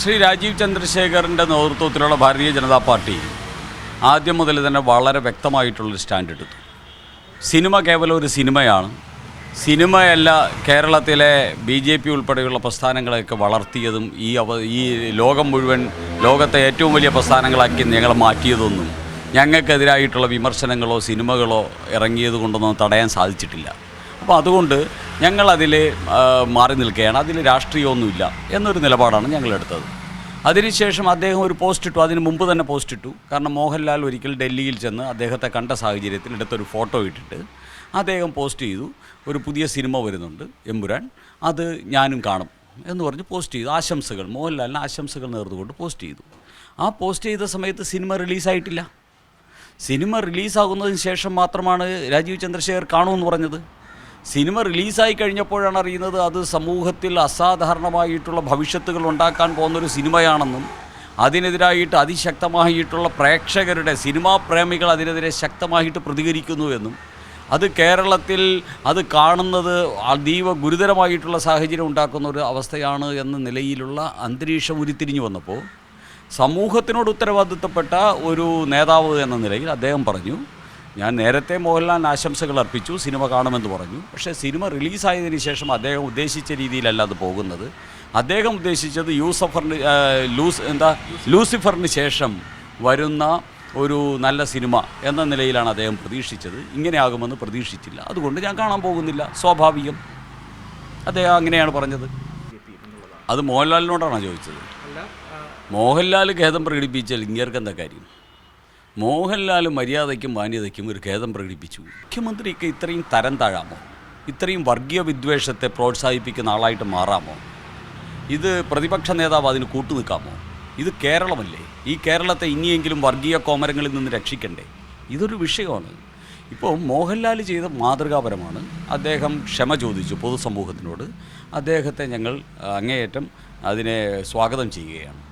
ശ്രീ രാജീവ് ചന്ദ്രശേഖറിന്റെ നേതൃത്വത്തിലുള്ള ഭാരതീയ ജനതാ പാർട്ടി ആദ്യം മുതൽ തന്നെ വളരെ വ്യക്തമായിട്ടുള്ളൊരു സ്റ്റാൻഡ് എടുത്തു സിനിമ കേവലം ഒരു സിനിമയാണ്. സിനിമയല്ല കേരളത്തിലെ ബി ജെ പി ഉൾപ്പെടെയുള്ള പ്രസ്ഥാനങ്ങളെയൊക്കെ വളർത്തിയതും ഈ അവ ഈ ലോകം മുഴുവൻ ലോകത്തെ ഏറ്റവും വലിയ പ്രസ്ഥാനങ്ങളാക്കി ഞങ്ങൾ മാറ്റിയതൊന്നും ഞങ്ങൾക്കെതിരായിട്ടുള്ള വിമർശനങ്ങളോ സിനിമകളോ ഇറങ്ങിയത് കൊണ്ടൊന്നും തടയാൻ സാധിച്ചിട്ടില്ല. അപ്പോൾ അതുകൊണ്ട് ഞങ്ങളതിൽ മാറി നിൽക്കുകയാണ്. അതിൽ രാഷ്ട്രീയമൊന്നുമില്ല എന്നൊരു നിലപാടാണ് ഞങ്ങളെടുത്തത്. അതിനുശേഷം അദ്ദേഹം ഒരു പോസ്റ്റ് ഇട്ടു. അതിന് മുമ്പ് തന്നെ പോസ്റ്റ് ഇട്ടു. കാരണം മോഹൻലാൽ ഒരിക്കൽ ഡൽഹിയിൽ ചെന്ന് അദ്ദേഹത്തെ കണ്ട സാഹചര്യത്തിൽ എടുത്തൊരു ഫോട്ടോ ഇട്ടിട്ട് അദ്ദേഹം പോസ്റ്റ് ചെയ്തു. ഒരു പുതിയ സിനിമ വരുന്നുണ്ട് എമ്പുരാൻ. അത് ഞാനും കാണും എന്ന് പറഞ്ഞ് പോസ്റ്റ് ചെയ്തു. ആശംസകൾ. മോഹൻലാലിന് ആശംസകൾ നേർന്നുകൊണ്ട് പോസ്റ്റ് ചെയ്തു. ആ പോസ്റ്റ് ചെയ്ത സമയത്ത് സിനിമ റിലീസായിട്ടില്ല. സിനിമ റിലീസാകുന്നതിന് ശേഷം മാത്രമാണ് രാജീവ് ചന്ദ്രശേഖർ കാണുമെന്ന് പറഞ്ഞത്. സിനിമ റിലീസായി കഴിഞ്ഞപ്പോഴാണ് അറിയുന്നത് അത് സമൂഹത്തിൽ അസാധാരണമായിട്ടുള്ള ഭവിഷ്യത്തുകൾ ഉണ്ടാക്കാൻ പോകുന്നൊരു സിനിമയാണെന്നും അതിനെതിരായിട്ട് അതിശക്തമായിട്ടുള്ള പ്രേക്ഷകരുടെ സിനിമാ പ്രേമികൾ അതിനെതിരെ ശക്തമായിട്ട് പ്രതികരിക്കുന്നു എന്നും അത് കേരളത്തിൽ അത് കാണുന്നത് അതീവ ഗുരുതരമായിട്ടുള്ള സാഹചര്യം ഉണ്ടാക്കുന്ന ഒരു അവസ്ഥയാണ് എന്ന നിലയിലുള്ള അന്തരീക്ഷം ഉരുത്തിരിഞ്ഞു വന്നപ്പോൾ സമൂഹത്തിനോട് ഉത്തരവാദിത്തപ്പെട്ട ഒരു നേതാവ് എന്ന നിലയിൽ അദ്ദേഹം പറഞ്ഞു ഞാൻ നേരത്തെ മോഹൻലാൽ ആശംസകൾ അർപ്പിച്ചു സിനിമ കാണുമെന്ന് പറഞ്ഞു. പക്ഷേ സിനിമ റിലീസായതിനു ശേഷം അദ്ദേഹം ഉദ്ദേശിച്ച രീതിയിലല്ല അത് പോകുന്നത്. അദ്ദേഹം ഉദ്ദേശിച്ചത് യൂസഫറിന് ലൂസ് എന്താ ലൂസിഫറിന് ശേഷം വരുന്ന ഒരു നല്ല സിനിമ എന്ന നിലയിലാണ് അദ്ദേഹം പ്രതീക്ഷിച്ചത്. ഇങ്ങനെയാകുമെന്ന് പ്രതീക്ഷിച്ചില്ല. അതുകൊണ്ട് ഞാൻ കാണാൻ പോകുന്നില്ല. സ്വാഭാവികം. അദ്ദേഹം അങ്ങനെയാണ് പറഞ്ഞത്. അത് മോഹൻലാലിനോടാണോ ചോദിച്ചത്? മോഹൻലാൽ ഖേദം പ്രകടിപ്പിച്ചാൽ ഇങ്ങേർക്ക് എന്താ കാര്യം? മോഹൻലാൽ മര്യാദയ്ക്കും മാന്യതയ്ക്കും ഒരു ഖേദം പ്രകടിപ്പിച്ചു. മുഖ്യമന്ത്രിക്ക് ഇത്രയും തരം താഴാമോ? ഇത്രയും വർഗീയ വിദ്വേഷത്തെ പ്രോത്സാഹിപ്പിക്കുന്ന ആളായിട്ട് മാറാമോ? ഇത് പ്രതിപക്ഷ നേതാവ് അതിന് കൂട്ടുനിൽക്കാമോ? ഇത് കേരളമല്ലേ? ഈ കേരളത്തെ ഇനിയെങ്കിലും വർഗീയ കോമരങ്ങളിൽ നിന്ന് രക്ഷിക്കണ്ടേ? ഇതൊരു വിഷയമാണ്. ഇപ്പോൾ മോഹൻലാൽ ചെയ്ത മാതൃകാപരമാണ്. അദ്ദേഹം ക്ഷമ ചോദിച്ചു പൊതുസമൂഹത്തിനോട്. അദ്ദേഹത്തെ ഞങ്ങൾ അങ്ങേയറ്റം അതിനെ സ്വാഗതം ചെയ്യുകയാണ്.